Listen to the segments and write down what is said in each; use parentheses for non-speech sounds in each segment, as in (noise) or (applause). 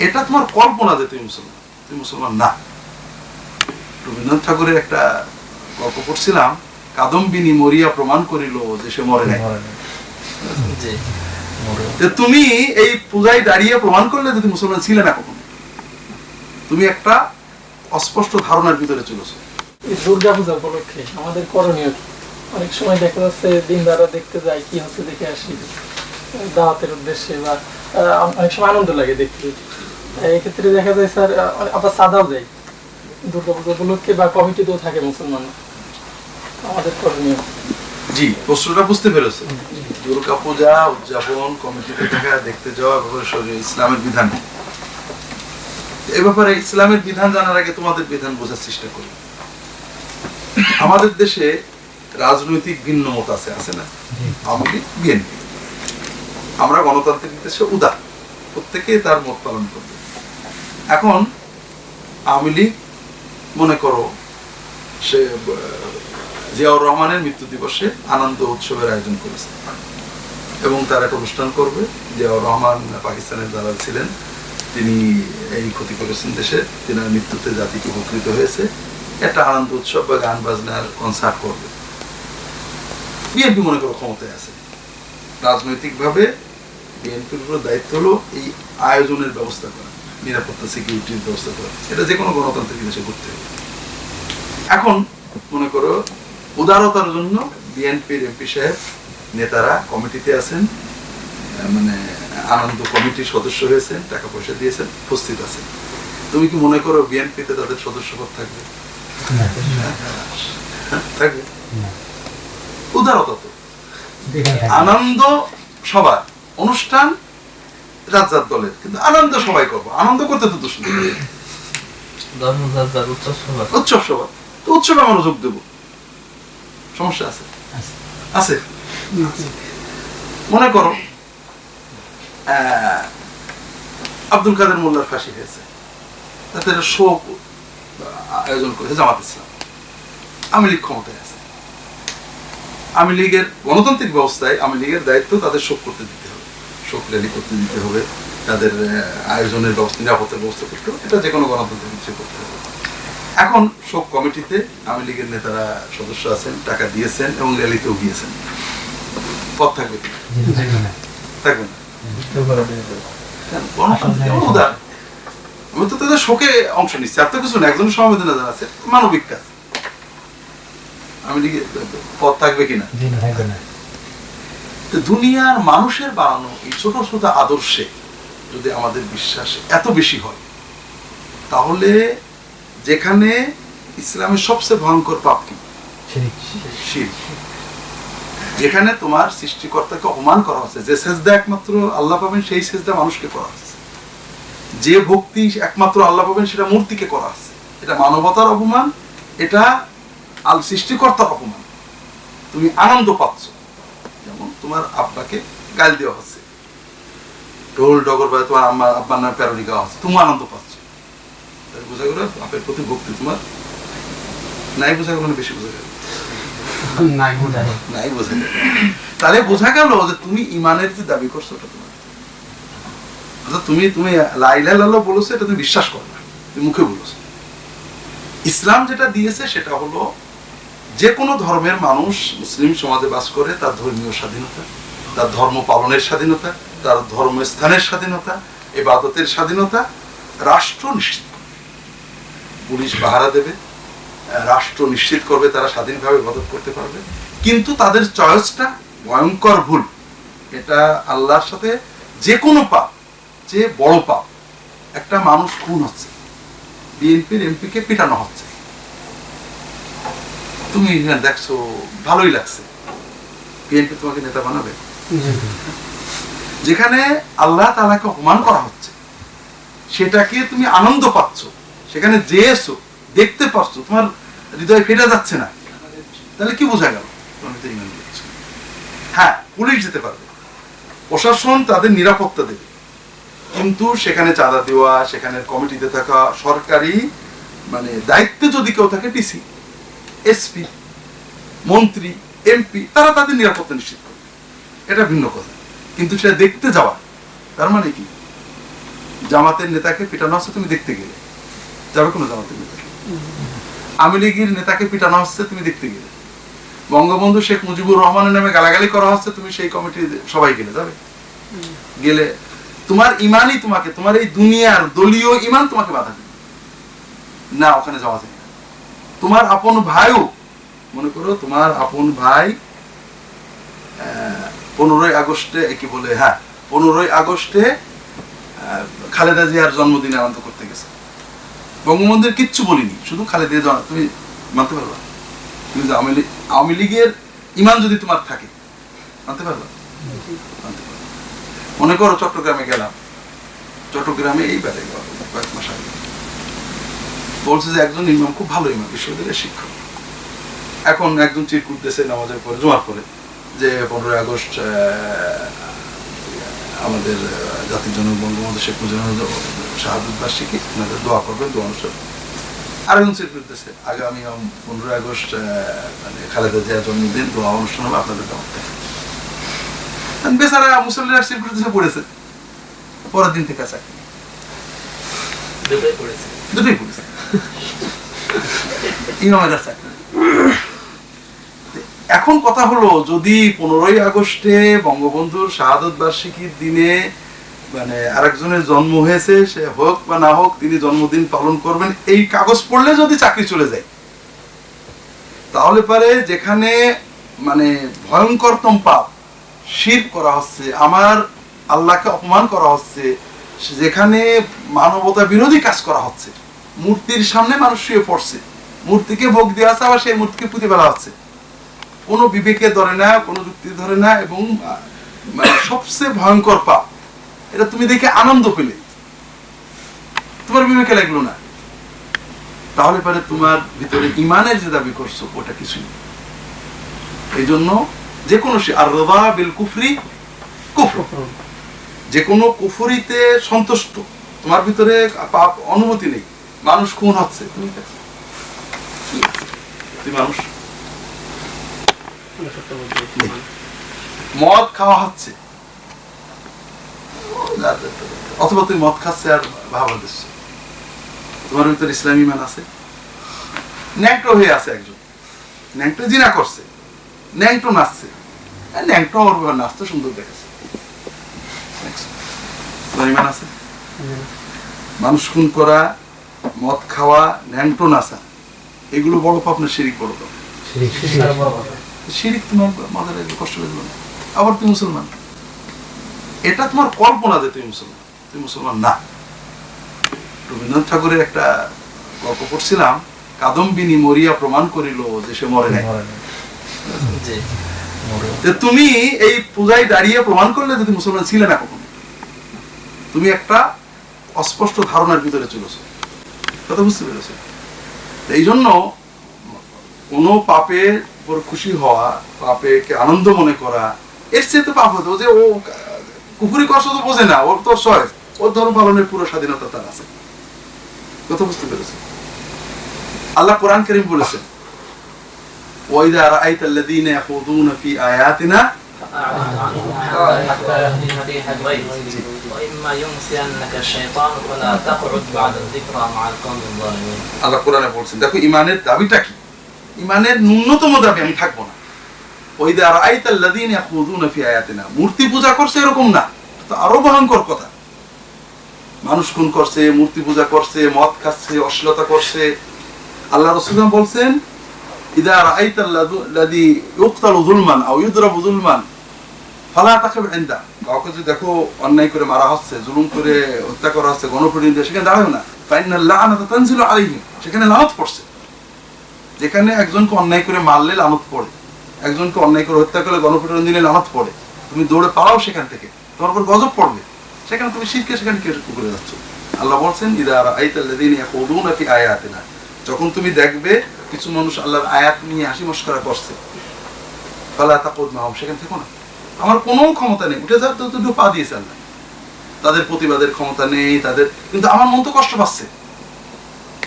এটা তোমার কল্পনা যে তুমি মুসলমান। তুমি মুসলমান না। রবীন্দ্রনাথ ঠাকুরের একটা গল্প পড়ছিলাম কাদম্বিনী মরিয়া প্রমাণ করিল যে সে মরে নাই। তুমি এই পূজায় দাঁড়িয়ে প্রমাণ করলে যে তুমি মুসলমান ছিলে না কখনো। তুমি একটা অস্পষ্ট ধারণার ভিতরে চলেছো এই দুর্গা পূজা উপলক্ষে আমাদের করণীয় অনেক সময় দেখা যাচ্ছে দিন দ্বারা দেখতে যাই কি হচ্ছে দেখে আসি। দাওয়াতের উদ্দেশ্যে বা আহ, অনেক সময় আনন্দ লাগে দেখতে। এই দেখা যায় স্যার আবার সাদাও যায় দুর্গা পূজা উপলক্ষে বা কমিটিতেও থাকে মুসলমান। আমাদের করণীয়। জি প্রশ্নটা বুঝতে পেরেছ। দুর্গা পূজা উদযাপন কমিটিতে দেখতে যাওয়া শরীর ইসলামের বিধান। এ ব্যাপারে ইসলামের বিধান জানার আগে তোমাদের বিধান বোঝার চেষ্টা করি। আমাদের দেশে রাজনৈতিক ভিন্ন মত আছে আছে না? আওয়ামী লীগ বিএনপি। আমরা গণতান্ত্রিক দেশে উদার। প্রত্যেকে তার মত পালন করবে। এখন আওয়ামী লীগ মনে করো সে জিয়াউর রহমানের মৃত্যু দিবসে আনন্দ উৎসবের আয়োজন করেছে। এবং তার একটা অনুষ্ঠান করবে। জিয়াউর রহমান পাকিস্তানের দালাল ছিলেন। তিনি এই ক্ষতি করেছেন দেশে। তিনার মৃত্যুতে জাতিকে উপকৃত হয়েছে। একটা আনন্দ উৎসব বা গান বাজনার কনসার্ট করবে। বিএনপি মনে করো ক্ষমতায় আছে। রাজনৈতিকভাবে বিএনপির দায়িত্ব হলো এই আয়োজনের ব্যবস্থা করা। নিরাপত্তা সিকিউরিটির ব্যবস্থা করা। এটা যে কোনো গণতান্ত্রিক দেশে করতে হবে। এখন মনে করো উদারতার জন্য বিএনপির এমপি সাহেব নেতারা কমিটিতে আছেন মানে আনন্দ কমিটির সদস্য হয়েছেন টাকা পয়সা দিয়েছেন উপস্থিত আছেন। তুমি কি মনে করো বিএনপিতে তাদের সদস্যপদ থাকবে? থাকবে? উদারতা তো। আনন্দ সবার অনুষ্ঠান রাজ্জার দলের। কিন্তু আনন্দ সবাই করব। আনন্দ করতে তো দোষ নেই। উৎসব সভা তো উৎসবে আমরা যোগ দেবো। সমস্যা আছে? আছে। মনে করো আব্দুল কাদের মোল্লার ফাঁসি হয়েছে। তাদের শোক আয়োজন করেছে জামাত ইসলাম। আমি লীগ ক্ষমতায় আছে। আমি লীগের গণতান্ত্রিক ব্যবস্থায় আমি লীগের দায়িত্ব তাদের শোক করতে হবে শোক র্যালি করতে দিতে হবে। তাদের আয়োজনের ব্যবস্থা নিরাপত্তার ব্যবস্থা করতে হবে। এটা যে কোনো গণতান্ত্রিক কিছু করতে হবে। এখন শোক কমিটিতে আওয়ামী লীগের নেতারা সদস্য আছেন টাকা দিয়েছেন এবং র্যালিতেও গিয়েছেন। পদ থাকবে থাকবে না। আমি তো তাদের শোকে অংশ নিচ্ছি। আর তো কিছু না একজন সমবেদনা জানাচ্ছে মানবিক কাজ। আমি লিগে পদ থাকবে কিনা তো দুনিয়ার মানুষের বানানো এই ছোট ছোট আদর্শে যদি আমাদের বিশ্বাস এত বেশি হয় তাহলে যেখানে ইসলামের সবচেয়ে ভয়ঙ্কর পাপ কি? যেখানে তোমার সৃষ্টিকর্তাকে অপমান করা হচ্ছে যে সেজদা একমাত্র আল্লাহ পাবেন সেই সেজদা মানুষকে করা হচ্ছে। যে ভক্তি একমাত্র আল্লাহ পাবেন সেটা মূর্তিকে করা হচ্ছে। এটা মানবতার অপমান এটা আল সৃষ্টিকর্তার অপমান। তুমি আনন্দ পাচ্ছ। তোমার আব্বাকে গাল দেওয়া হচ্ছে। ঢোল ডগর বা তোমার আম্মা আব্বার নামে প্যারোডি গাওয়া হচ্ছে। তুমি আনন্দ পাচ্ছ। বোঝা গেল বাপের প্রতি ভক্তি তোমার নাই বোঝা গেল বেশি বোঝা গেল? নাই বোঝা গেল। তাহলে বোঝা গেল যে তুমি ইমানের যে দাবি করছ ওটা তোমার। অর্থাৎ তুমি তুমি লাইলা লাল্লাহ বলেছ এটা তুমি বিশ্বাস করো না। তুমি মুখে বলেছ। ইসলাম যেটা দিয়েছে সেটা হলো যে কোনো ধর্মের মানুষ মুসলিম সমাজে বাস করে, তার ধর্মীয় স্বাধীনতা, তার ধর্ম পালনের স্বাধীনতা, তার ধর্মস্থানের স্বাধীনতা এবাদতের স্বাধীনতা, রাষ্ট্র নিশ্চিত পুলিশ পাহারা দেবে, রাষ্ট্র নিশ্চিত করবে, তারা স্বাধীনভাবে ইবাদত করতে পারবে। কিন্তু তাদের চয়েসটা ভয়ঙ্কর ভুল। এটা আল্লাহর সাথে যে কোনো পাপ যে বড় পাপ। একটা মানুষ খুন হচ্ছে। বিএনপির এমপিকে পিটানো হচ্ছে। তুমি হ্যাঁ দেখছ, ভালোই লাগছে। বিএনপি তোমাকে নেতা বানাবে। যেখানে আল্লাহ তালাকে অপমান করা হচ্ছে, সেটাকে তুমি আনন্দ পাচ্ছ, সেখানে যেয়েছো, দেখতে পাচ্ছ, তোমার হৃদয় ফেটে যাচ্ছে না। তাহলে কি বোঝা গেল? হ্যাঁ পুলিশ যেতে পারবে। প্রশাসন তাদের নিরাপত্তা দেবে। কিন্তু সেখানে চাঁদা দেওয়া, সেখানে কমিটিতে থাকা সরকারি মানে দায়িত্বে যদি কেউ থাকে, ডিসি। এসপি, মন্ত্রী, এমপি, তারা তাদের নিরাপত্তা নিশ্চিত করবে এটা ভিন্ন কথা। কিন্তু সেটা দেখতে যাওয়া, তার মানে কি? জামাতের নেতাকে পিটানো হচ্ছে, তুমি দেখতে গেলে। যাবে কোনো জামাতের নেতাকে আওয়ামী লীগের নেতাকে পিটানো হচ্ছে, তুমি দেখতে গেলে। বঙ্গবন্ধু শেখ মুজিবুর রহমানের নামে গালাগালি করা হচ্ছে, তুমি সেই কমিটি সবাই গেলে, যাবে? গেলে তোমার ইমানই তোমাকে, তোমার এই দুনিয়ার দলীয় ইমান তোমাকে বাধা দেবে। না, ওখানে যাওয়া যায় তোমার আপন ভাইও, মনে করো তোমার আপন ভাই পনেরোই আগস্টে কি বলে হ্যাঁ পনেরোই আগস্টে খালেদা জিয়ার জন্মদিনে আনন্দ করতে গেছে। বঙ্গবন্ধুর কিচ্ছু বলিনি, শুধু খালেদা জিয়া তুমি মানতে পারবা? তুমি আওয়ামী লীগ আওয়ামী লীগের ইমান যদি তোমার থাকে, মানতে পারবা? মানতে পারবা। মনে করো চট্টগ্রামে গেলাম, চট্টগ্রামে এই বেড়ে কয়েক মাস আগে। বলছে যে একজন ইমাম খুব ভালো ইমাম বিশ্ববিদ্যালয়ের শিক্ষক। এখন একজন চিরকুট দেশে নামাজের পরে জোয়ার করে যে পনেরোই আগস্ট আমাদের জাতির জনক বঙ্গবন্ধু শেখ মুজিবুর বার্ষিকী ওনাদের দোয়া করবেন দোয়া অনুষ্ঠান। আরেকজন চিরকুট দেশে আগামী পনেরোই আগস্ট মানে খালেদা জিয়ার জন্মদিন দোয়া অনুষ্ঠান হবে আপনাদের দাওয়াত থেকে বেচারা মুসল্লিরা চিরকুট দেশে পড়েছে। পরের দিন থেকে চাকরি। দুটোই পড়েছে। দুটোই পড়েছে। (laughs) ইমামেরা চাকরি এখন কথা হলো, যদি পনেরোই আগস্টে বঙ্গবন্ধুর শাহাদত বার্ষিকীর দিনে মানে আরেকজনের জন্ম হয়েছে, সে হোক বা না হোক, তিনি জন্মদিন পালন করবেন, এই কাগজ পড়লে যদি চাকরি চলে যায়, তাহলে পারে যেখানে মানে ভয়ঙ্করতম পাপ শির করা হচ্ছে, আমার আল্লাহকে অপমান করা হচ্ছে যেখানে মানবতা বিরোধী কাজ করা হচ্ছে। মূর্তির সামনে মানুষ শুয়ে পড়ছে। মূর্তিকে ভোগ দেওয়া আছে আবার সেই মূর্তিকে পুঁতে ফেলা হচ্ছে। কোনো বিবেকে ধরে না কোনো যুক্তি ধরে না এবং মানে সবচেয়ে ভয়ঙ্কর পাপ এটা তুমি দেখে আনন্দ পেলে। তোমার বিবেকে লাগল না। তাহলে পরে তোমার ভিতরে ইমানের যে দাবি করছ ওটা কিছুই এই জন্য যে কোনো আর রবা বিল কুফরি কুফর। যে কোনো কুফরিতে সন্তুষ্ট। তোমার ভিতরে পাপ অনুমতি নেই। মানুষ খুন হচ্ছে। তুমি আছে? তুই মানুষ? মদ খাওয়া হচ্ছে। অথবা তুই মদ খাচ্ছে আর ভাবা দিচ্ছ তোমার ভিতরে ইসলামী মান আছে? ন্যাংটো হয়ে আছে একজন। ন্যাংটো জিনা করছে। ন্যাংটো নাচছে। ন্যাংটো ওর নাচতে সুন্দর দেখাচ্ছে। তোমার ইমান আছে? মানুষ খুন করা মদ খাওয়া ন্যাংটো নাচা এগুলো বড় পাপ না শিরিক বড় পাপ? শিরিক তোমার মাথায় লাগবে কষ্ট লাগবে না। আবার তুমি মুসলমান? এটা তোমার কল্পনা যে তুমি মুসলমান। তুমি মুসলমান না। রবীন্দ্রনাথ ঠাকুরের একটা গল্প করছিলাম কাদম্বিনী মরিয়া প্রমাণ করিল যে সে মরে নাই। যে তুমি এই পূজায় দাঁড়িয়ে প্রমাণ করলে যে তুমি মুসলমান ছিলে না কখনো। তুমি একটা অস্পষ্ট ধারণার ভিতরে চলেছো। কথা বুঝতে পেরেছো এই জন্য কোনো পাপের উপর খুশি হওয়া পাপেকে আনন্দ মনে করা এর চেয়ে তো পাপ হতো যে ও কুপুরি কষ্ট তো বোঝে না ওর তো সয় ওর ধর্ম পালনের পুরো স্বাধীনতা তার আছে কথা বুঝতে পেরেছে আল্লাহ কোরআন করিম বলেছেন وإذا رأيت الذين يخوضون في آياتنا আল্লাহ কোরআনে বলছেন, দেখো, ইমানের দাবিটা কি? ইমানের ন্যূনতম দাবি, আমি থাকব না। ওইদা রাআইতাল্লাযীনা ইয়াখুযুনা ফি আয়াতিনা। মূর্তি পূজা করছে এরকম না তো আরও ভয়ঙ্কর কথা। মানুষ খুন করছে, মূর্তি পূজা করছে, মদ খাচ্ছে, অশ্লীলতা করছে। আল্লাহ রাসূল বলছেন, ইদা রাআইতাল্লাযী ইউকতালু যুলমান আও ইউদরাবু যুলমান, ফালা তাকব ইনদা কাউকে যদি দেখো অন্যায় করে মারা হচ্ছে, জুলুম করে হত্যা করা হচ্ছে গণপ্রতিনিধি সেখানে না। সেখানে লানত পড়ছে। যেখানে একজনকে অন্যায় করে মারলে লানত পড়ে। একজনকে অন্যায় করে হত্যা করলে গণপ্রতিনিধি লানত পড়ে। তুমি দৌড়ে পালাও সেখান থেকে, তোমার উপর গজব পড়বে। সেখানে তুমি শিরকে সেখানে করে যাচ্ছ? আল্লাহ বলছেন, ইদা রাআইতাল্লাযীনা ইয়াখুদুনা ফি আয়াতিনা। যখন তুমি দেখবে কিছু মানুষ আল্লাহর আয়াত নিয়ে হাসি মস্করা করছে, ফালা তাকুদ মাহুম, সেখানে থেকো না। আমার কোনো ক্ষমতা নেই। উঠে যাওয়ার তো দুটো পা দিয়েছে আল্লাহ তাদের প্রতিবাদের ক্ষমতা নেই, তাদের কিন্তু আমার মন তো কষ্ট পাচ্ছে।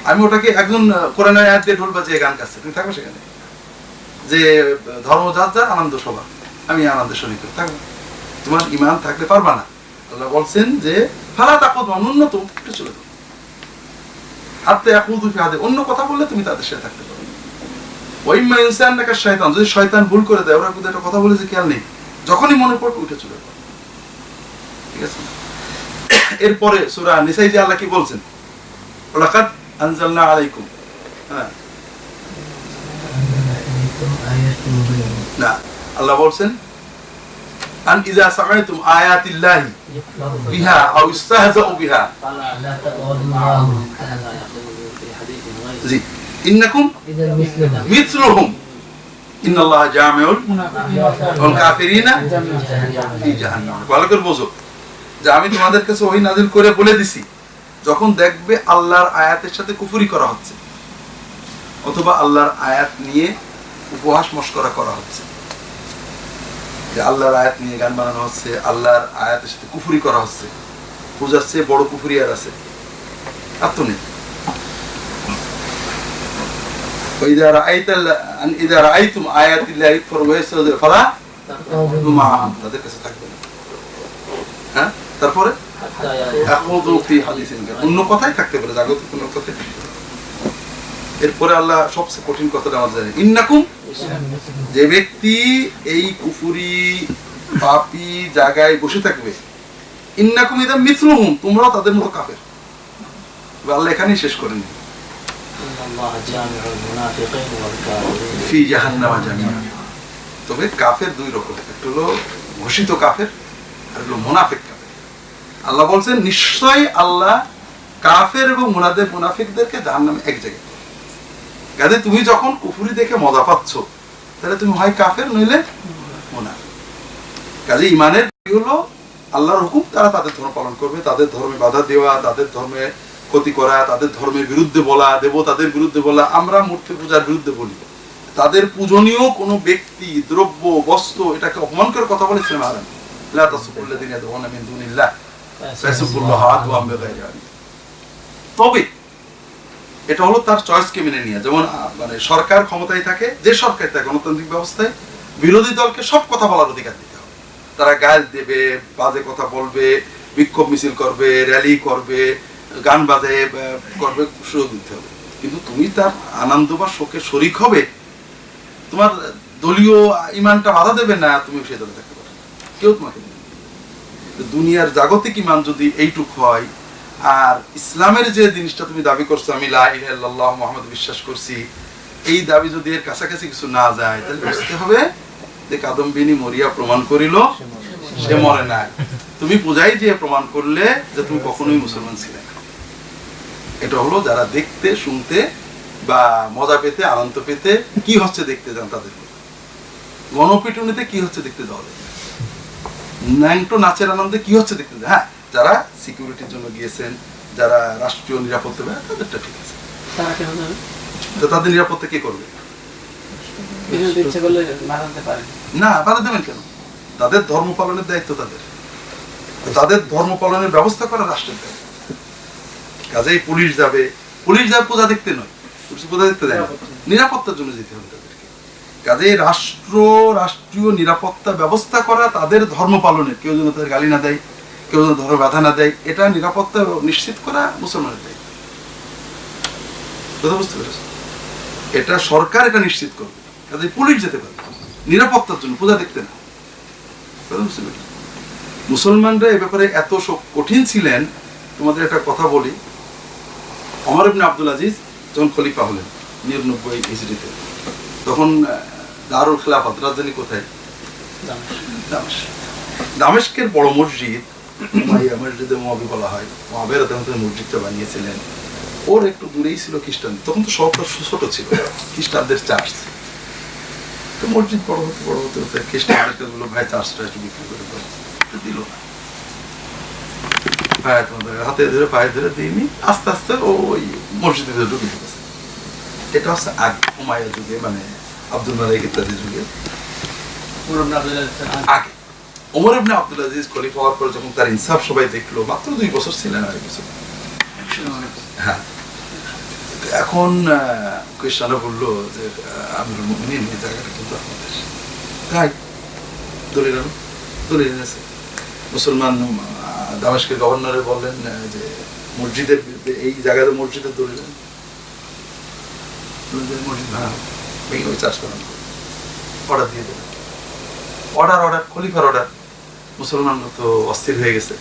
আমি ওটাকে একজন কোরআনের আয়াত দিয়ে ঢোল বাজিয়ে গান গাচ্ছে। তুমি থাকবে সেখানে। যে, ধর্ম যার যার, আনন্দ সবার। আমি আনন্দের শরীর থাকব। তোমার ইমান থাকলে পারবা না। আল্লাহ বলছেন যে, ফালা তাকত একটু চলে যাও। হাতে একুদু ফি হাতে অন্য কথা বললে তুমি তাদের সাথে থাকতে পারো। ওইমা ইনসান শয়তান যদি শয়তান ভুল করে দেয়, ওরা কিন্তু একটা কথা বলেছে খেয়াল নেই। যখনই মনে পড়বে উঠে চলে যাবে ঠিক আছে? এরপরে সুরা নিসাই যে আল্লাহ কি বলছেন? আনজালনা আলাইকুম। হ্যাঁ। না আল্লাহ বলছেন আন ইজা সামাইতুম আয়াতিল্লাহি বিহা আও ইস্তাহজাউ বিহা। জি। ইন্নাকুম মিসলুহুম। কাফিরিনা ফি জাহান্নাম। ভালো করে যে আমি তোমাদের কাছে ওই নাজিল করে বলে দিছি, যখন দেখবে আল্লাহর আয়াতের সাথে কুফুরি করা হচ্ছে, অথবা আল্লাহর আয়াত নিয়ে উপহাস মস্করা করা হচ্ছে। যে আল্লাহর আয়াত নিয়ে গান বানানো হচ্ছে, আল্লাহর আয়াতের সাথে কুফুরি করা হচ্ছে, পূজার বড় কুফুরি আর আছে। আর তো নেই। وإذا رأيت ال- أن- إذا رأيتم آيات الله يكفر ويستهزئ فلا تقعدوا معهم তাদের কাছে থাকবে না হ্যাঁ তারপরে حتى يخوضوا এখনো ফি হাদিসিন গায়র। অন্য কথাই থাকতে পারে জাগতিক কোনো কথাই থাকতে পারে। এরপরে আল্লাহ সবচেয়ে কঠিন কথাটা আমাদের জানে ইন্নাকুম যে ব্যক্তি এই কুফুরি পাপি জায়গায় বসে থাকবে ইন্নাকুম ইদা মিথলুহুম তোমরাও তাদের মতো কাফের এবার আল্লাহ এখানেই শেষ করেন ফি জাহান্নামা জামিয়া তবে কাফের দুই রকম, একটা হলো ঘোষিত কাফের, আর হলো মুনাফিক কাফের। আল্লাহ বলছেন, নিশ্চয়ই আল্লাহ কাফের এবং মুনাদের মুনাফিকদেরকে জাহান্নামে এক জায়গায় কাজে তুমি যখন কুফুরি দেখে মজা পাচ্ছ, তাহলে তুমি হয় কাফের, নইলে মুনাফিক। কাজে ইমানের হলো, আল্লাহর হুকুম, তারা তাদের ধর্ম পালন করবে, তাদের ধর্মে বাধা দেওয়া, তাদের ধর্মে ক্ষতি করা, তাদের ধর্মের বিরুদ্ধে বলা, দেবতাদের বিরুদ্ধে বলা, আমরা মূর্তি পূজার বিরুদ্ধে বলি। তাদের পূজনীয় কোনো ব্যক্তি, দ্রব্য বস্ত্র এটাকে অপমান করে কথা বলেছিলেন আরাম লা তবে এটা হলো তার চয়েসকে মেনে নিয়ে। যেমন মানে সরকার ক্ষমতায় থাকে, যে সরকার থাকে গণতান্ত্রিক ব্যবস্থায়, বিরোধী দলকে সব কথা বলার অধিকার দিতে হবে। তারা গাল দেবে, বাজে কথা বলবে, বিক্ষোভ মিছিল করবে র্যালি করবে গান বাজে করবে সুযোগ দিতে হবে। কিন্তু তুমি তার আনন্দ বা শোকে শরিক হবে, তোমার দলীয় ইমানটা বাধা দেবে না তুমি সে দলে থাকতে পারবে না। কেউ তোমাকে দুনিয়ার জাগতিক ইমান যদি এইটুক হয়, আর ইসলামের যে জিনিসটা তুমি দাবি করছ, আমি লা ইলাহা ইল্লাল্লাহ বিশ্বাস করছি, এই দাবি যদি এর কাছাকাছি কিছু না যায়, তাহলে বুঝতে হবে যে কাদম্বিনী মরিয়া প্রমাণ করিল, সে মরে নাই। তুমি পূজাই দিয়ে প্রমাণ করলে যে তুমি কখনোই মুসলমান ছিলে না। এটা হলো যারা দেখতে শুনতে বা মজা পেতে আনন্দ পেতে কি হচ্ছে দেখতে যান তাদের গণপিটুনিতে কি হচ্ছে দেখতে যাওয়া যায়? ন্যাংটো নাচের আনন্দে কি হচ্ছে দেখতে যায়? হ্যাঁ যারা সিকিউরিটির জন্য গিয়েছেন যারা রাষ্ট্রীয় নিরাপত্তা তাদেরটা ঠিক আছে। তাদের নিরাপত্তা কে করবে? না বাধা দেবেন কেন? তাদের ধর্ম পালনের দায়িত্ব তাদের। তাদের ধর্ম পালনের ব্যবস্থা করা রাষ্ট্রের দায়িত্ব। কাজেই পুলিশ যাবে। পুলিশ যাবে পূজা দেখতে নয়। পুলিশ পূজা দেখতে যায় নিরাপত্তার জন্য যেতে হবে তাদেরকে। কাজেই রাষ্ট্র রাষ্ট্রীয় নিরাপত্তা ব্যবস্থা করা তাদের ধর্ম পালনের। কেউ যেন তাদের গালি না দেয় কেউ যেন ধর্ম বাধা না দেয় এটা নিরাপত্তা নিশ্চিত করা মুসলমানের দায়িত্ব। কথা বুঝতে পেরেছ? এটা সরকার এটা নিশ্চিত করবে। কাজে পুলিশ যেতে পারবে। নিরাপত্তার জন্য পূজা দেখতে না। কথা বুঝতে পেরেছ? মুসলমানরা এ ব্যাপারে এত কঠিন ছিলেন। তোমাদের একটা কথা বলি। অমর ইবনে আব্দুল আজিজ যখন খলিফা হলেন, নিরানব্বই হিজড়িতে, তখন দারুল খেলাফত, রাজধানী কোথায়? দামেস্কের বড় মসজিদ, উমাইয়া মসজিদে মহাবি বলা হয়। মহাবের মসজিদটা বানিয়েছিলেন। ওর একটু দূরেই ছিল খ্রিস্টান। তখন তো শহরটা ছোট ছিল, খ্রিস্টানদের চার্চ। তো মসজিদ বড় হতে বড় হতে হতে খ্রিস্টানদেরকে বলল, ভাই, চার্চটা একটু বিক্রি করে দিল না। তোমাদের হাতে ধরে পায়ে ধরে দিইনি আস্তে আস্তে ও ওই মসজিদে ঢুকে এটা হচ্ছে আগ উমাইয়া যুগে মানে আব্দুল মালিক ইত্যাদি যুগে। আগে। ওমর ইবনে আব্দুল আজিজ খলিফা হওয়ার পর যখন তার ইনসাফ সবাই দেখল মাত্র দুই বছর ছিলেন আড়াই বছর। হ্যাঁ। এখন খ্রিস্টানরা বলল যে আমিরুল মুমিনিন এই জায়গাটা কিন্তু আপনাদের তাই দলিল দলিল এনেছে। মুসলমান দামেশকের গভর্নরে বললেন যে মসজিদের বিরুদ্ধে এই জায়গাতে মসজিদের দলিল মসজিদ ভাঙা চাষ করানো অর্ডার দিয়ে দেবেন অর্ডার অর্ডার খলিফার অর্ডার মুসলমানরা তো অস্থির হয়ে গেছে।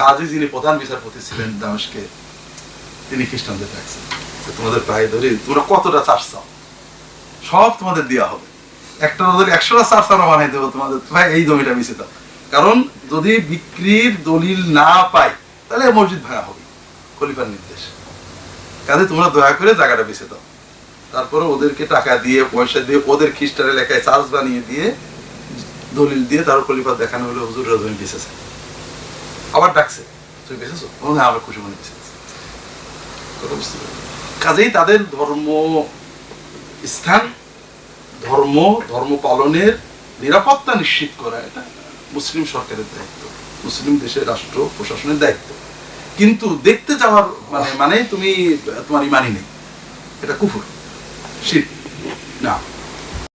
কাজী যিনি প্রধান বিচারপতি ছিলেন দামেশকে তিনি খ্রিস্টানদের ডাকছেন তোমাদের পায়ে ধরে, তোমরা কতটা চাষ চাও? সব তোমাদের দেওয়া হবে। একটা ধরে একশোটা চাষ আমরা বানাই দেবো তোমাদের ভাই এই জমিটা মিশে দাও। কারণ যদি বিক্রির দলিল না পাই, তাহলে মসজিদ ভাঙা হবে, খলিফার নির্দেশ। কাজে তোমরা দয়া করে জায়গাটা বেছে দাও। তারপরে ওদেরকে টাকা দিয়ে, পয়সা দিয়ে, ওদের খ্রিস্টানের লেখায় চার্জ বানিয়ে দিয়ে, দলিল দিয়ে তার খলিফা দেখানো হলো, হুজুর জমি বেঁচেছে আবার ডাকছে, তুমি বেঁচেছো হ্যাঁ আবার খুশি মনে বেঁচেছে? কাজেই তাদের ধর্ম স্থান, ধর্ম ধর্ম পালনের নিরাপত্তা নিশ্চিত করা এটা। মুসলিম সরকারের দায়িত্ব মুসলিম দেশের রাষ্ট্র প্রশাসনের দায়িত্ব। কিন্তু দেখতে যাওয়ার মানে মানে তুমি তোমার ইমানই নেই। এটা কুফুর শীত না।